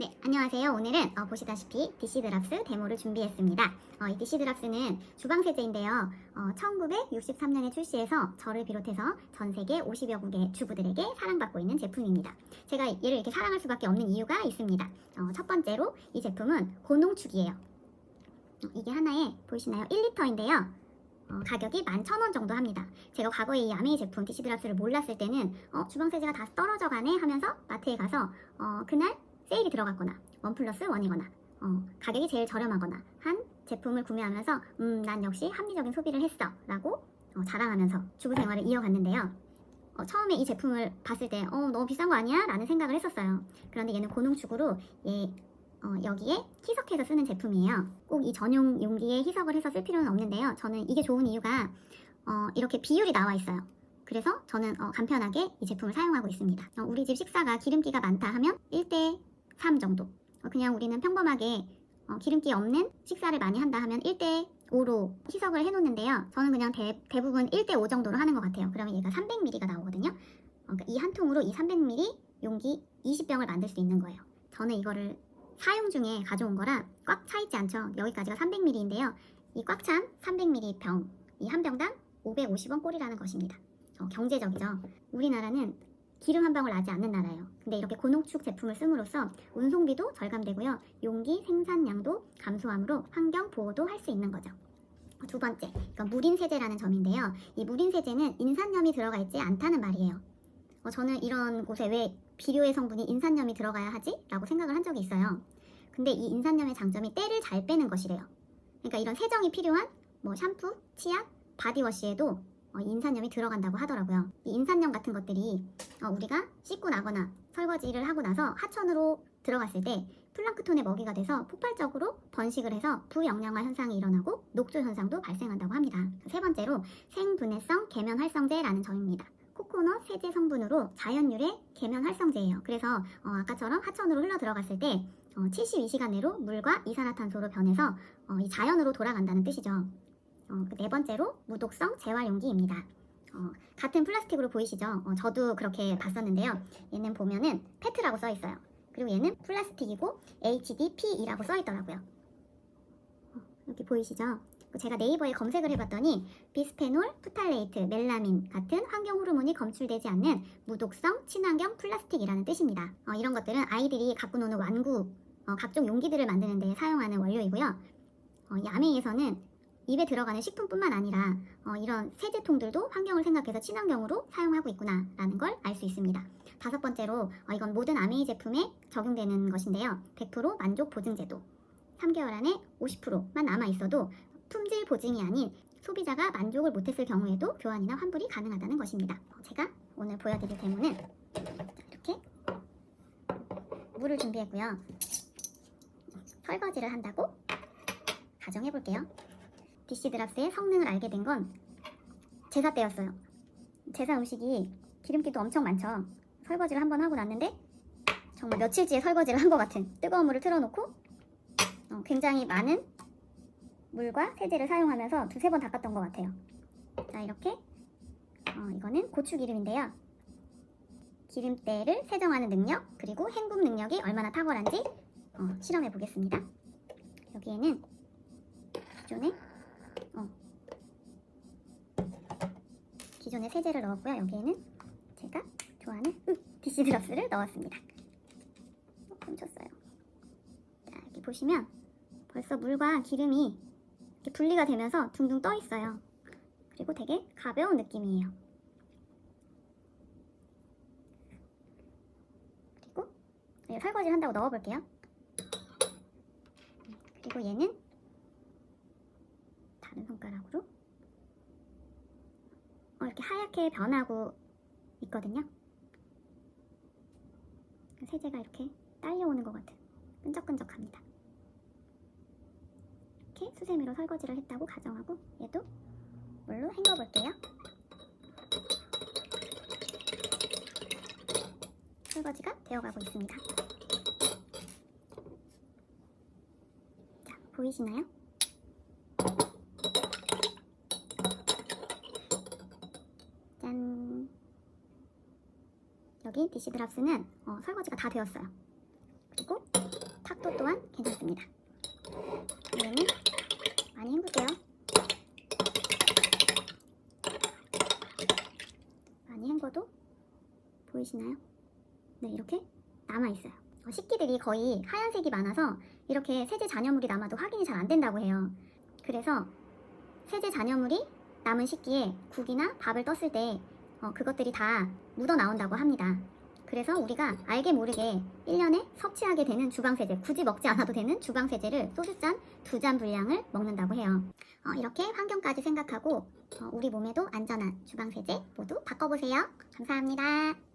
네, 안녕하세요. 오늘은 어, 보시다시피 DC 드랍스 데모를 준비했습니다. 어, 이 DC 드랍스는 주방 세제인데요. 어, 1963년에 출시해서 저를 비롯해서 전 세계 50여 국의 주부들에게 사랑받고 있는 제품입니다. 제가 얘를 이렇게 사랑할 수밖에 없는 이유가 있습니다. 어, 첫 번째로 이 제품은 고농축이에요. 어, 이게 하나에 보이시나요? 1리터인데요. 어, 가격이 11,000원 정도 합니다. 제가 과거에 이 아메이 제품 DC 드랍스를 몰랐을 때는 어, 주방 세제가 다 떨어져 가네 하면서 마트에 가서 어, 그날 세일이 들어갔거나 원 플러스 원이거나 어, 가격이 제일 저렴하거나 한 제품을 구매하면서 음, 난 역시 합리적인 소비를 했어 라고 어, 자랑하면서 주부 생활을 이어갔는데요. 어, 처음에 이 제품을 봤을 때 어, 너무 비싼 거 아니야? 라는 생각을 했었어요. 그런데 얘는 고농축으로 얘 어, 여기에 희석해서 쓰는 제품이에요. 꼭 이 전용 용기에 희석을 해서 쓸 필요는 없는데요. 저는 이게 좋은 이유가 어, 이렇게 비율이 나와 있어요. 그래서 저는 어, 간편하게 이 제품을 사용하고 있습니다. 어, 우리 집 식사가 기름기가 많다 하면 1대 3 정도. 어, 그냥 우리는 평범하게 어, 기름기 없는 식사를 많이 한다 하면 1대 5로 희석을 해놓는데요. 저는 그냥 대, 대부분 1대 5 정도로 하는 것 같아요. 그러면 얘가 300ml가 나오거든요. 어, 그러니까 이한 통으로 이 300ml 용기 20병을 만들 수 있는 거예요. 저는 이거를 사용 중에 가져온 거라 꽉 차 있지 않죠. 여기까지가 300ml인데요. 이 꽉 찬 300ml 병, 이 한 병당 550원 꼴이라는 것입니다. 어, 경제적이죠. 우리나라는 기름 한 방울 나지 않는 나라예요. 근데 이렇게 고농축 제품을 씀으로써 운송비도 절감되고요. 용기 생산량도 감소함으로 환경 보호도 할 수 있는 거죠. 어, 두 번째, 이건 무린 세제라는 점인데요. 이 무린 세제는 인산염이 들어가 있지 않다는 말이에요. 어, 저는 이런 곳에 왜 비료의 성분이 인산염이 들어가야 하지? 라고 생각을 한 적이 있어요. 근데 이 인산염의 장점이 때를 잘 빼는 것이래요. 그러니까 이런 세정이 필요한 뭐 샴푸, 치약, 바디워시에도 어, 인산염이 들어간다고 하더라고요. 이 인산염 같은 것들이 어, 우리가 씻고 나거나 설거지를 하고 나서 하천으로 들어갔을 때 플랑크톤의 먹이가 돼서 폭발적으로 번식을 해서 부영양화 현상이 일어나고 녹조 현상도 발생한다고 합니다. 세 번째로 생분해성 계면 활성제라는 점입니다. 코코넛 세제 성분으로 자연유래 계면 활성제예요. 그래서 어, 아까처럼 하천으로 흘러 들어갔을 때 어, 72시간 내로 물과 이산화탄소로 변해서 어, 이 자연으로 돌아간다는 뜻이죠. 어, 그네 번째로 무독성 재활용기입니다. 어, 같은 플라스틱으로 보이시죠? 어, 저도 그렇게 봤었는데요. 얘는 보면은 페트라고 써 있어요. 그리고 얘는 플라스틱이고 HDPE라고 써 있더라고요. 어, 여기 보이시죠? 제가 네이버에 검색을 해봤더니 비스페놀, 프탈레이트, 멜라민 같은 환경 호르몬이 검출되지 않는 무독성 친환경 플라스틱이라는 뜻입니다. 어, 이런 것들은 아이들이 갖고 노는 완구, 어, 각종 용기들을 만드는 데 사용하는 원료이고요. 어, 이 아메이에서는 입에 들어가는 식품뿐만 아니라 어, 이런 세제통들도 환경을 생각해서 친환경으로 사용하고 있구나라는 걸 알 수 있습니다. 다섯 번째로 어, 이건 모든 아메이 제품에 적용되는 것인데요. 100% 만족 보증 제도. 3개월 안에 50%만 남아 있어도 품질 보증이 아닌 소비자가 만족을 못했을 경우에도 교환이나 환불이 가능하다는 것입니다. 어, 제가 오늘 보여드릴 데모는 이렇게 물을 준비했고요. 설거지를 한다고 가정해 볼게요. DC 드랍스의 성능을 알게 된 건 제사 때였어요. 제사 음식이 기름기도 엄청 많죠. 설거지를 한번 하고 났는데 정말 며칠째 설거지를 한 것 같은 뜨거운 물을 틀어놓고 어, 굉장히 많은 물과 세제를 사용하면서 두세 번 닦았던 것 같아요. 자 이렇게 어, 이거는 고추 기름인데요. 기름때를 세정하는 능력 그리고 헹굼 능력이 얼마나 탁월한지 어, 실험해 보겠습니다. 여기에는 기존에 어, 기존의 세제를 넣었고요. 여기에는 제가 좋아하는 음, DC 드랍스를 넣었습니다. 어, 훔쳤어요. 자, 이렇게 보시면 벌써 물과 기름이 이렇게 분리가 되면서 둥둥 떠 있어요. 그리고 되게 가벼운 느낌이에요. 그리고 네, 설거지를 한다고 넣어볼게요. 그리고 얘는 다른 손가락으로 어, 이렇게 하얗게 변하고 있거든요. 세제가 이렇게 딸려오는 것 같은 끈적끈적합니다. 이렇게 수세미로 설거지를 했다고 가정하고 얘도 물로 헹궈볼게요. 설거지가 되어가고 있습니다. 자, 보이시나요? 여기 DC 드랍스는 어, 설거지가 다 되었어요. 그리고 습도 또한 괜찮습니다. 이제는 많이 헹굴게요. 많이 헹궈도 보이시나요? 네, 이렇게 남아있어요. 어, 식기들이 거의 하얀색이 많아서 이렇게 세제 잔여물이 남아도 확인이 잘 안 된다고 해요. 그래서 세제 잔여물이 남은 식기에 국이나 밥을 떴을 때 어, 그것들이 다 묻어 나온다고 합니다. 그래서 우리가 알게 모르게 1년에 섭취하게 되는 주방세제, 굳이 먹지 않아도 되는 주방세제를 소주잔 두 잔 분량을 먹는다고 해요. 어, 이렇게 환경까지 생각하고 어, 우리 몸에도 안전한 주방세제 모두 바꿔보세요. 감사합니다.